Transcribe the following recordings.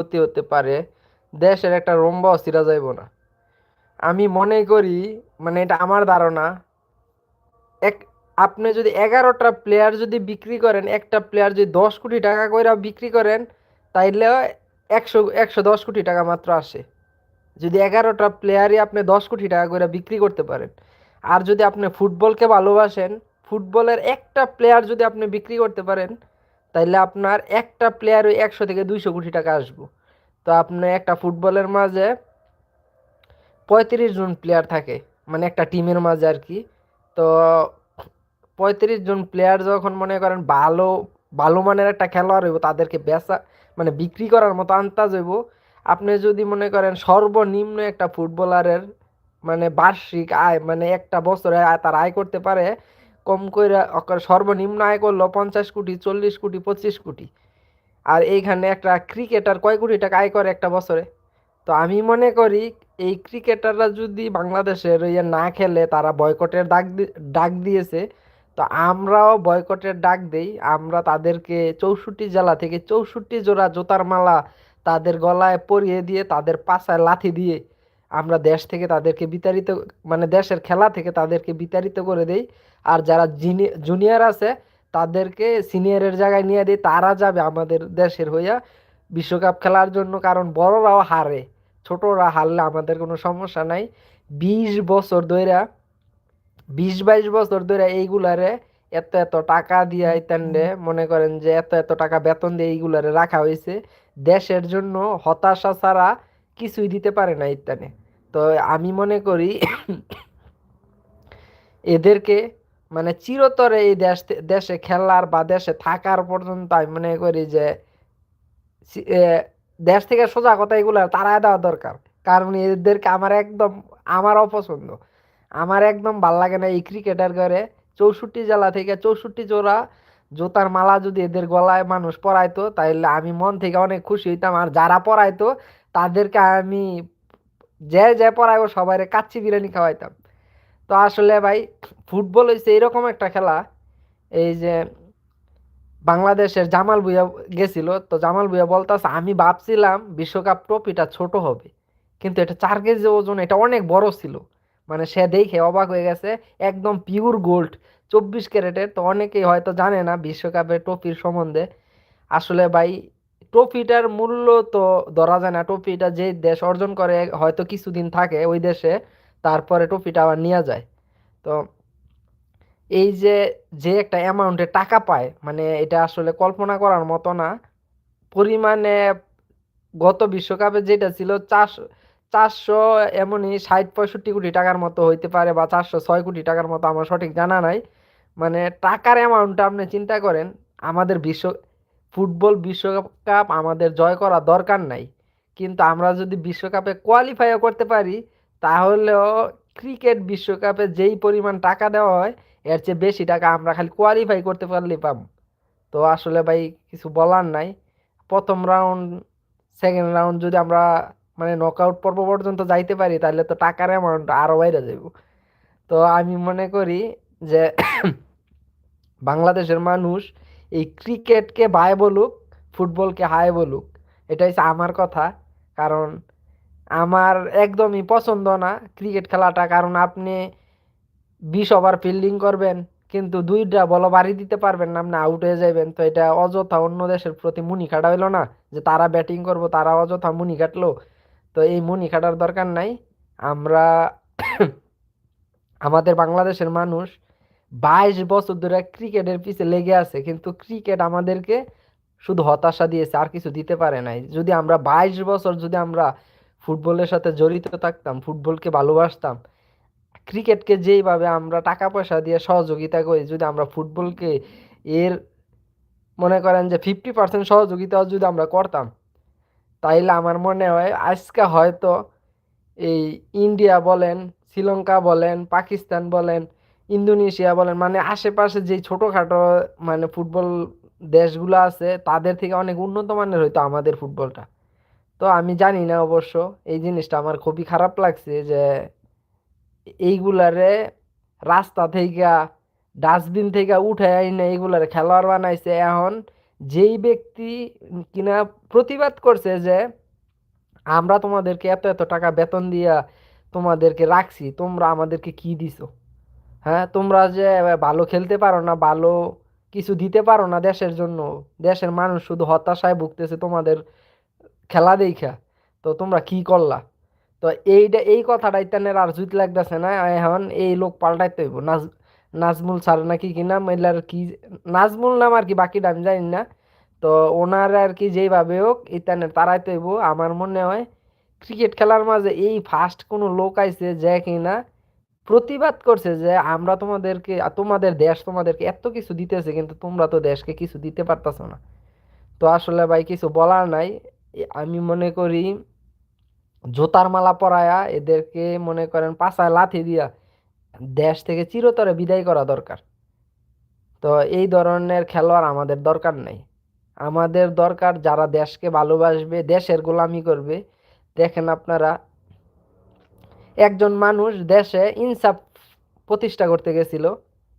ক্ষতি হতে পারে, দেশের একটা রম্বা অস্থিরা যাইব না। আমি মনে করি মানে এটা আমার ধারণা, এক, আপনি যদি এগারোটা প্লেয়ার যদি বিক্রি করেন, একটা প্লেয়ার যদি দশ কোটি টাকা করে বিক্রি করেন, তাইলে একশো একশো দশ কোটি টাকা মাত্র আসে। যদি এগারোটা প্লেয়ারই আপনি দশ কোটি টাকা করে বিক্রি করতে পারেন। আর যদি আপনি ফুটবলকে ভালোবাসেন, ফুটবলের একটা প্লেয়ার যদি আপনি বিক্রি করতে পারেন তাইলে আপনার একটা প্লেয়ার ওই একশো থেকে দুইশো কোটি টাকা আসব। তো আপনি একটা ফুটবলের মাঝে পঁয়ত্রিশ জন প্লেয়ার থাকে মানে একটা টিমের মাঝে আর কি। তো পঁয়ত্রিশ জন প্লেয়ার যখন মনে করেন ভালো ভালো মানের একটা খেলোয়াড় হইব, তাদেরকে বেচা মানে বিক্রি করার মতো আন্তাজ হইব, আপনি যদি মনে করেন সর্বনিম্ন একটা ফুটবলারের মানে বার্ষিক আয় মানে একটা বছরে তার আয় করতে পারে কম করে সর্বনিম্ন আয় করল পঞ্চাশ কোটি, চল্লিশ কোটি, পঁচিশ কোটি। আর এইখানে একটা ক্রিকেটার কয় কোটি টাকা আয় করে একটা বছরে? তো আমি মনে করি এই ক্রিকেটাররা যদি বাংলাদেশের ইয়ে না খেলে, তারা বয়কটের ডাক ডাক দিয়েছে। তো আমরাও বয়কটের ডাক দেই। আমরা তাদেরকে চৌষট্টি জেলা থেকে চৌষট্টি জোড়া জোতার মালা তাদের গলায় পরিয়ে দিয়ে, তাদের পাশায় লাথি দিয়ে আমরা দেশ থেকে তাদেরকে বিতাড়িত মানে দেশের খেলা থেকে তাদেরকে বিতাড়িত করে দেই। আর যারা জুনিয়র আছে, তাদেরকে সিনিয়রের জায়গায় নিয়ে দিই তারা যাবে আমাদের দেশের হইয়া বিশ্বকাপ খেলার জন্য, কারণ বড়রাও হারে। ছোটরা হারলে আমাদের কোনো সমস্যা নাই। বিশ বছর ধরে বিশ বাইশ বছর ধরে এইগুলারে এত এত টাকা দিয়ে ইত্যান্ডে মনে করেন যে এত এত টাকা বেতন দিয়ে এইগুলারে রাখা হয়েছে দেশের জন্য হতাশা ছাড়া কিছুই দিতে পারে না ইত্যানে তো আমি মনে করি, এদেরকে মানে চিরতরে এই দেশ দেশে খেলার বা দেশে থাকার পর্যন্ত আমি মনে করি যে দেশ থেকে সোজা কথা এগুলো তারাই দেওয়া দরকার। কারণ এদেরকে আমার একদম, আমার অপছন্দ। আমার একদম ভালো লাগে না এই ক্রিকেটার ঘরে। চৌষট্টি জেলা থেকে চৌষট্টি জোড়া জোতার মালা যদি এদের গলায় মানুষ পরাইতো তাহলে আমি মন থেকে অনেক খুশি হইতাম। আর যারা পরাইতো, তাদেরকে আমি যে যে পড়াইবো সবাই কাচ্চি বিরিয়ানি খাওয়াইতাম। তো আসলে ভাই, ফুটবল হয়েছে এরকম একটা খেলা, এই যে বাংলাদেশের জামাল ভুইয়া গেছিল, তো জামাল ভুইয়া বলতেছে, আমি ভাবছিলাম বিশ্বকাপ ট্রফিটা ছোট হবে, কিন্তু এটা চার কেজি ওজন, এটা অনেক বড় ছিল। মানে সে দেখে অবাক হয়ে গেছে, একদম পিওর গোল্ড চব্বিশ ক্যারেটের, তো অনেকেই হয়তো জানে না বিশ্বকাপের ট্রফির সম্বন্ধে। আসলে ভাই, ট্রফিটার মূল্য তো ধরা যায় না, ট্রফিটা যে দেশ অর্জন করে, হয়তো কিছুদিন থাকে ওই দেশে তারপরে টুপিটা আবার নেওয়া যায়। তো এই যে যে একটা অ্যামাউন্টে টাকা পায় মানে এটা আসলে কল্পনা করার মতো না, পরিমাণে গত বিশ্বকাপে যেটা ছিল চারশো চারশো এমনই ষাট, পঁয়ষট্টি কোটি টাকার মতো হইতে পারে বা চারশো ছয় কোটি টাকার মতো আমার সঠিক জানা নাই। মানে টাকার অ্যামাউন্টটা আপনি চিন্তা করেন, আমাদের বিশ্ব, ফুটবল বিশ্বকাপ আমাদের জয় করা দরকার নাই। কিন্তু আমরা যদি বিশ্বকাপে কোয়ালিফাইও করতে পারি তাহলেও ক্রিকেট বিশ্বকাপে যেই পরিমাণ টাকা দেওয়া হয়, এর চেয়ে বেশি টাকা আমরা খালি কোয়ালিফাই করতে পারলে পাব তো আসলে ভাই, কিছু বলার নাই। প্রথম রাউন্ড সেকেন্ড রাউন্ড যদি আমরা মানে নকআউট পর্ব পর্যন্ত যাইতে পারি, তাহলে তো টাকার অ্যামাউন্ট আরও বাইরে যাব তো আমি মনে করি যে বাংলাদেশের মানুষ এই ক্রিকেটকে বাই বলুক, ফুটবলকে হায় বলুক এটা হচ্ছে আমার কথা। কারণ আমার একদমই পছন্দ না ক্রিকেট খেলাটা, কারণ আপনি বিশ ওভার ফিল্ডিং করবেন, কিন্তু দুইটা বল বাড়ি দিতে পারবেন না, আপনি আউট হয়ে যাবেন তো এটা অযথা অন্য দেশের প্রতি মুনি খাটা হইল না, যে তারা ব্যাটিং করব, তারা অযথা মুনি খাটলো। তো এই মুনি খাটার দরকার নাই। আমরা আমাদের বাংলাদেশের মানুষ বাইশ বছর ধরে ক্রিকেটের পিছে লেগে আছে, কিন্তু ক্রিকেট আমাদেরকে শুধু হতাশা দিয়েছে, আর কিছু দিতে পারে নাই। যদি আমরা বাইশ বছর যদি আমরা ফুটবলের সাথে জড়িত থাকতাম, ফুটবলকে ভালোবাসতাম। ক্রিকেটকে যেইভাবে আমরা টাকা পয়সা দিয়ে সহযোগিতা করি, যদি আমরা ফুটবলকে এর মনে করেন যে ফিফটি পার্সেন্ট সহযোগিতাও যদি আমরা করতাম, তাইলে আমার মনে হয় আজকে হয়তো এই ইন্ডিয়া বলেন, শ্রীলঙ্কা বলেন, পাকিস্তান বলেন, ইন্দোনেশিয়া বলেন মানে আশেপাশে যেই ছোটোখাটো মানে ফুটবল দেশগুলো আছে, তাদের থেকে অনেক উন্নত মানের হইতো আমাদের ফুটবলটা। তো আমি জানি না অবশ্য, এই জিনিসটা আমার খুবই খারাপ লাগছে যে এইগুলারে রাস্তা থেকে, ডাস্টবিন থেকে উঠে না এইগুলারে খেলোয়াড় বানাইছে এখন। যেই ব্যক্তি কিনা প্রতিবাদ করছে যে আমরা তোমাদেরকে এত এত টাকা বেতন দিয়া তোমাদেরকে রাখছি, তোমরা আমাদেরকে কি দিছো? হ্যাঁ তোমরা যে ভালো খেলতে পারো না, ভালো কিছু দিতে পারো না দেশের জন্য, দেশের মানুষ শুধু হতাশায় ভুগতেছে তোমাদের খেলা দেখা তো তোমরা কি করলা? তো এইটা এই কথাটা ইতানের আর জুত লাগতেছে না, এখন এই লোক পাল্টাইতে হইব। নাজ, নাজমুল স্যার নাকি কি নাম, এলার কি, নাজমুল নাম আর কি বাকিটা আমি জানি না। তো ওনার আর কি যেইভাবে হোক ইতানের তারাইতে হইব। আমার মনে হয় ক্রিকেট খেলার মাঝে এই ফার্স্ট কোনো লোক আইছে যে কিনা প্রতিবাদ করছে যে আমরা তোমাদেরকে তোমাদের দেশ তোমাদেরকে এত কিছু দিতেছে, কিন্তু তোমরা তো দেশকে কিছু দিতে পারতাছো না। তো আসলে ভাই কিছু বলার নাই। আমি মনে করি জোতার মালা পরায়া এদেরকে মনে করেন পাছায় লাথি দিয়া দেশ থেকে চিরতরে বিদায় করা দরকার। তো এই ধরনের খেলোয়াড় আমাদের দরকার নেই। আমাদের দরকার যারা দেশকে ভালোবাসবে, দেশের গোলামি করবে। দেখেন আপনারা, একজন মানুষ দেশে ইনসাফ প্রতিষ্ঠা করতে গেছিল,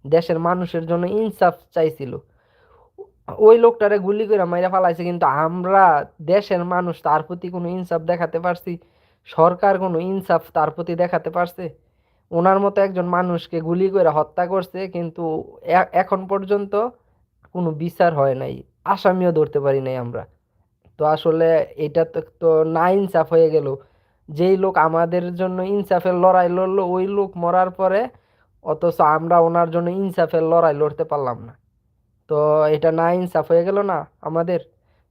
দেশের মানুষের জন্য ইনসাফ চাইছিল। ওই লোকটারে গুলি করে মাইরা ফালাইছে, কিন্তু আমরা দেশের মানুষ তার প্রতি কোনো ইনসাফ দেখাতে পারছি? সরকার কোনো ইনসাফ তার প্রতি দেখাতে পারছে? ওনার মতো একজন মানুষকে গুলি করে হত্যা করছে, কিন্তু এখন পর্যন্ত কোনো বিচার হয় নাই। আসামিও ধরতে পারি নাই আমরা। তো আসলে এটা তো তো না ইনসাফ হয়ে গেল। যেই লোক আমাদের জন্য ইনসাফের লড়াই লড়লো, ওই লোক মরার পরে অথচ আমরা ওনার জন্য ইনসাফের লড়াই লড়তে পারলাম না। তো এটা না ইনসাফ হয়ে গেল না আমাদের?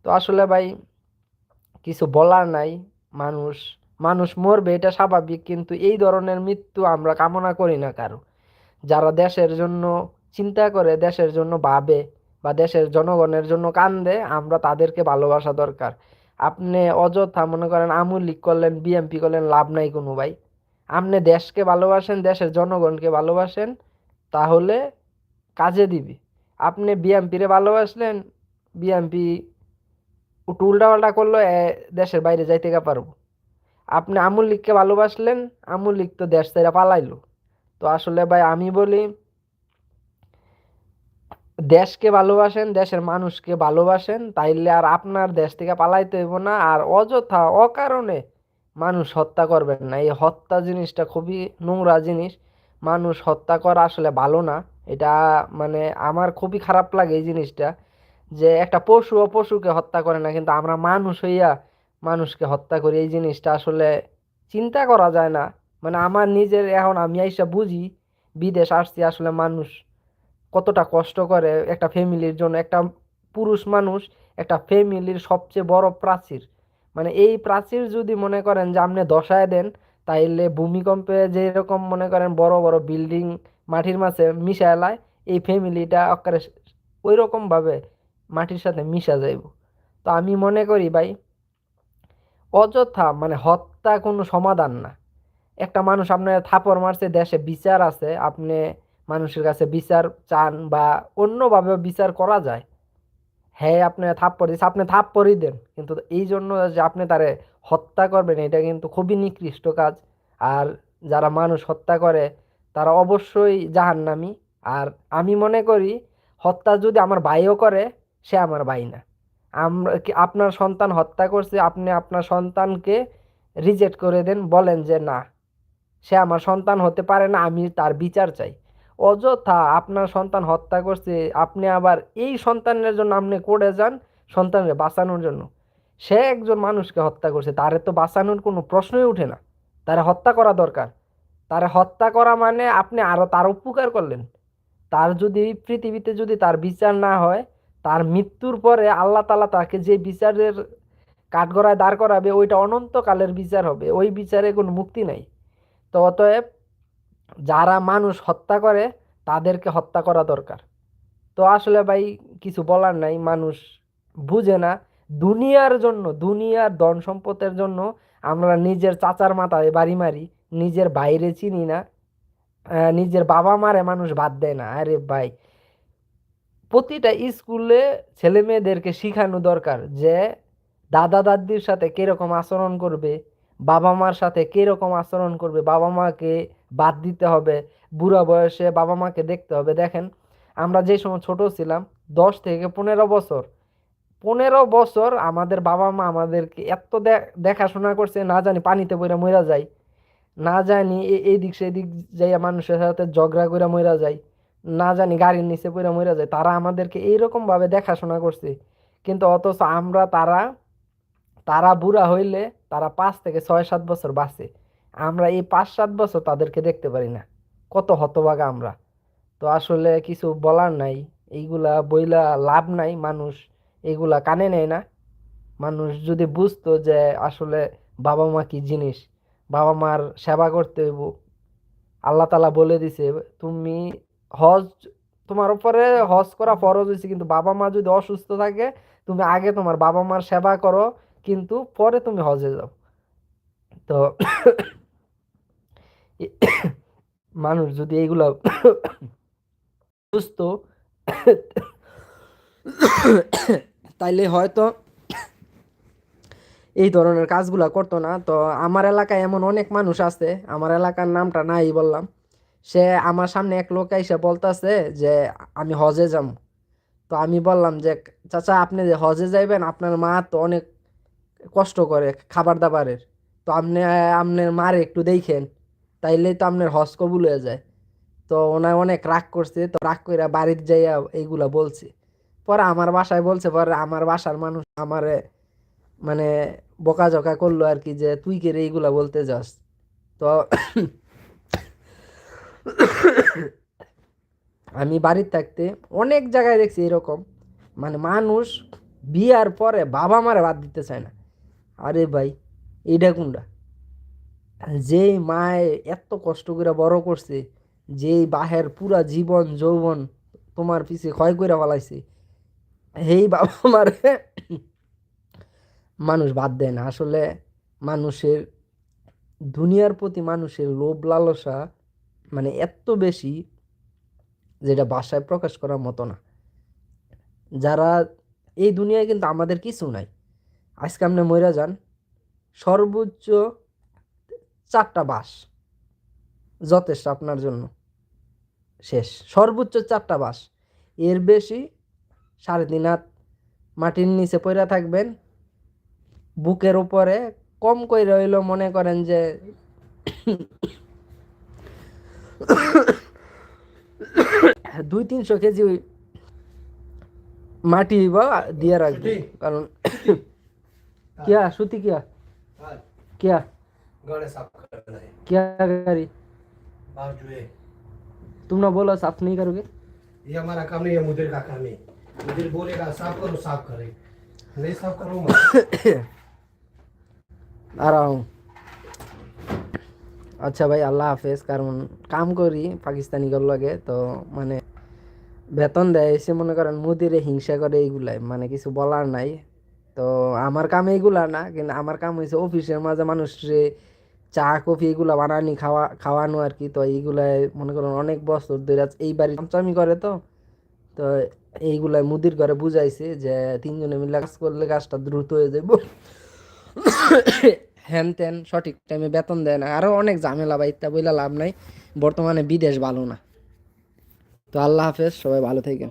তো আসলে ভাই, কিছু বলার নাই, মানুষ মানুষ মরবে এটা স্বাভাবিক, কিন্তু এই ধরনের মৃত্যু আমরা কামনা করি না কারও। যারা দেশের জন্য চিন্তা করে, দেশের জন্য ভাবে বা দেশের জনগণের জন্য কান্দে, আমরা তাদেরকে ভালোবাসা দরকার। আপনি অযথা মনে করেন আওয়ামী লীগ করলেন বিএমপি করলেন, লাভ নাই কোনো ভাই। আপনি দেশকে ভালোবাসেন, দেশের জনগণকে ভালোবাসেন, তাহলে কাজে দিবি। আপনি বিএমপিরে ভালোবাসলেন বিএমপি একটু উল্টাপাল্টা করল দেশের বাইরে যাইতে গা পারব। আপনি আমুল লীগকে ভালোবাসলেন, আমুল লীগ তো দেশ ছেড়ে পালাইলো। তো আসলে ভাই আমি বলি, দেশকে ভালোবাসেন, দেশের মানুষকে ভালোবাসেন, তাইলে আর আপনার দেশ থেকে পালাইতে হইব না। আর অযথা অকারণে মানুষ হত্যা করবেন না। এই হত্যা জিনিসটা খুবই নোংরা জিনিস। মানুষ হত্যা করা আসলে ভালো না। এটা মানে আমার খুবই খারাপ লাগে এই জিনিসটা, যে একটা পশু পশুকে হত্যা করে না, কিন্তু আমরা মানুষ হইয়া মানুষকে হত্যা করি, এই জিনিসটা আসলে চিন্তা করা যায় না। মানে আমার নিজের এখন আমি আইসা বুঝি, বিদেশ আসছি আসলে মানুষ কতটা কষ্ট করে একটা ফ্যামিলির জন্য, একটা পুরুষ মানুষ একটা ফ্যামিলির সবচেয়ে বড় প্রাচীর। মানে এই প্রাচীর যদি মনে করেন যে আপনি দশায় দেন, তাইলে ভূমিকম্পে যেরকম মনে করেন বড় বড় বিল্ডিং মাটির মাঝে মিশায় এলায়, এই ফ্যামিলিটা অকারে ওই রকম ভাবে মাটির সাথে মিশা যাইব। তো আমি মনে করি ভাই, অযথা মানে হত্যা কোনো সমাধান না। একটা মানুষ আপনার থাপড় মারছে, দেশে বিচার আছে, আপনি মানুষের কাছে বিচার চান বা অন্যভাবে বিচার করা যায়। হ্যাঁ আপনি থাপ্পড় দিচ্ছে আপনি থাপ্পড়ই দেন, কিন্তু এই জন্য যে আপনি তারে হত্যা করবেন, এটা কিন্তু খুবই নিকৃষ্ট কাজ। আর যারা মানুষ হত্যা করে তারা অবশ্যই জাহান্নামী। আর আমি মনে করি, হত্যা যদি আমার ভাইও করে, সে আমার ভাই না। আমরা আপনার সন্তান হত্যা করছে, আপনি আপনার সন্তানকে রিজেক্ট করে দেন, বলেন যে না, সে আমার সন্তান হতে পারে না, আমি তার বিচার চাই। অযথা আপনার সন্তান হত্যা করছে, আপনি আবার এই সন্তানের জন্য আপনি করে যান সন্তানের বাঁচানোর জন্য। সে একজন মানুষকে হত্যা করছে, তারে তো বাঁচানোর কোনো প্রশ্নই ওঠে না। তারে হত্যা করা দরকার। তারে হত্যা করা মানে আপনি আরও তার উপকার করলেন। তার যদি পৃথিবীতে যদি তার বিচার না হয়, তার মৃত্যুর পরে আল্লাহ তালা তাকে যে বিচারের কাঠগড়ায় দাঁড় করাবে, ওইটা অনন্তকালের বিচার হবে। ওই বিচারে কোনো মুক্তি নাই। তো অতএব যারা মানুষ হত্যা করে, তাদেরকে হত্যা করা দরকার। তো আসলে ভাই, কিছু বলার নাই। মানুষ বুঝে না। দুনিয়ার জন্য, দুনিয়ার ধন সম্পদের জন্য আমরা নিজের চাচার মাথায় বাড়ি মারি। নিজের বাইরে চিনি না নিজের বাবা মারে মানুষ বাদ দেয় না। আরে ভাই, প্রতিটা স্কুলে ছেলে মেয়েদেরকে শেখানো দরকার যে দাদা দাদির সাথে কীরকম আচরণ করবে, বাবা মার সাথে কীরকম আচরণ করবে, বাবা মাকে বাদ দিতে হবে, বুড়া বয়সে বাবা মাকে দেখতে হবে। দেখেন, আমরা যে সময় ছোট ছিলাম, দশ থেকে পনেরো বছর পনেরো বছর আমাদের বাবা মা আমাদেরকে এত দেখাশোনা করছে, না জানি পানিতে পড়ে মরা যায়। না জানি, এ- এই দিক সেদিক যাইয়া মানুষের সাথে ঝগড়া করে মরা যায় না জানি গাড়ির নিচে পড়ে মরা যায় তারা আমাদেরকে এইরকম ভাবে দেখাশোনা করছে। কিন্তু অথচ আমরা তারা তারা বুড়া হইলে তারা পাঁচ থেকে ছয়, সাত বছর বাঁচে। আমরা এই পাঁচ, সাত বছর তাদেরকে দেখতে পারি না। কত হতভাগা আমরা। তো আসলে কিছু বলার নাই। এইগুলা বইলা লাভ নাই। মানুষ এগুলা কানে নেয় না। মানুষ যদি বুঝতো যে আসলে বাবা মা কি জিনিস। বাবা মার সেবা করতে হইব। আল্লাহ তালা বলে দিছে, তুমি হজ, তোমার উপরে হজ করা ফরজ হয়েছে কিন্তু বাবা মা যদি অসুস্থ থাকে, তুমি আগে তোমার বাবা মার সেবা করো, কিন্তু পরে তুমি হজে যাও। তো মানুষ যদি এইগুলা বুঝতো তাইলে হয়তো এই ধরনের কাজগুলা করতো না। তো আমার এলাকায় এমন অনেক মানুষ আছে, আমার এলাকার নামটা নাই বললাম। সে আমার সামনে এক লোক এসে বলতাছে যে, আমি হজে যাম। তো আমি বললাম যে, চাচা, আপনি যে হজে যাইবেন, আপনার মা তো অনেক কষ্ট করে খাবার দাবারের তো আপনি, আপনার মারে একটু দেখেন, তাইলেই তো আপনার হজ কবুল হয়ে যায়। তো ওনার অনেক রাগ করছে, তো রাগ করে বাড়ির যাইয়া এইগুলা বলছে। পরে আমার বাসায় বলছে, পরে আমার বাসার মানুষ আমারে মানে বকাঝকা করল আর কি যে, তুই কে রে এইগুলা বলতে যাস? তো আমি বাড়ির থাকতে অনেক জায়গায় দেখছি এরকম। মানে মানুষ বিয়ার পরে বাবা মারে বাদ দিতে চায় না। আরে ভাই এইটা কোনটা যেই মায়ে এত কষ্ট করে বড় করছে, যেই বাহের পুরা জীবন যৌবন তোমার পিছে ক্ষয় করে ফেলাইছে এই বাবা মারে মানুষ বাদ দেয় না। আসলে মানুষের, দুনিয়ার প্রতি মানুষের লোভ লালসা মানে এত বেশি যেটা ভাষায় প্রকাশ করার মতো না। যারা, এই দুনিয়ায় কিন্তু আমাদের কিছু নাই। আজকে আপনি মইরা যান, সর্বোচ্চ চারটা বাস যথেষ্ট আপনার জন্য শেষ। সর্বোচ্চ চারটা বাস। এর বেশি সাড়ে তিন হাত মাটির নিচে পড়ে থাকবেন বুকের উপরে কম করে রইল মনে করেন যে দুই তিনশো কেজি ওই মাটি বা দিয়ে রাখবে সুতি? কারণ क्या सूती क्या हाँ, क्या गाने साफ करना है क्या करी आप जो है तुम ना बोला साफ नहीं करोगे ये हमारा काम नहीं है मुदिर का काम है मुदिर बोलेगा साफ करो साफ करे नहीं साफ करूंगा आ रहा हूँ আচ্ছা ভাই আল্লাহ হাফেজ কারণ কাম করি পাকিস্তানিগুলো লাগে তো মানে বেতন দেয় এসে মনে করেন মুদিরে হিংসা করে এইগুলাই মানে কিছু বলার নাই তো আমার কাম এইগুলা না কিন্তু আমার কাম হয়েছে অফিসের মাঝে মানুষরে চা কফি এগুলা বানানি খাওয়া খাওয়ানো আর কি তো এইগুলাই মনে করেন অনেক বছর ধরে এই বাড়ি চামচামি করে তো তো এইগুলাই মুদির ঘরে বুঝাইছে যে তিনজনে মিলে কাজ করলে কাজটা দ্রুত হয়ে যাবো হ্যান ত্যান সঠিক টাইমে বেতন দেয় না। আরও অনেক ঝামেলা বা ইত্যা বইলা লাভ নাই। বর্তমানে বিদেশ ভালো না। তো আল্লাহ হাফেজ, সবাই ভালো থাকেন।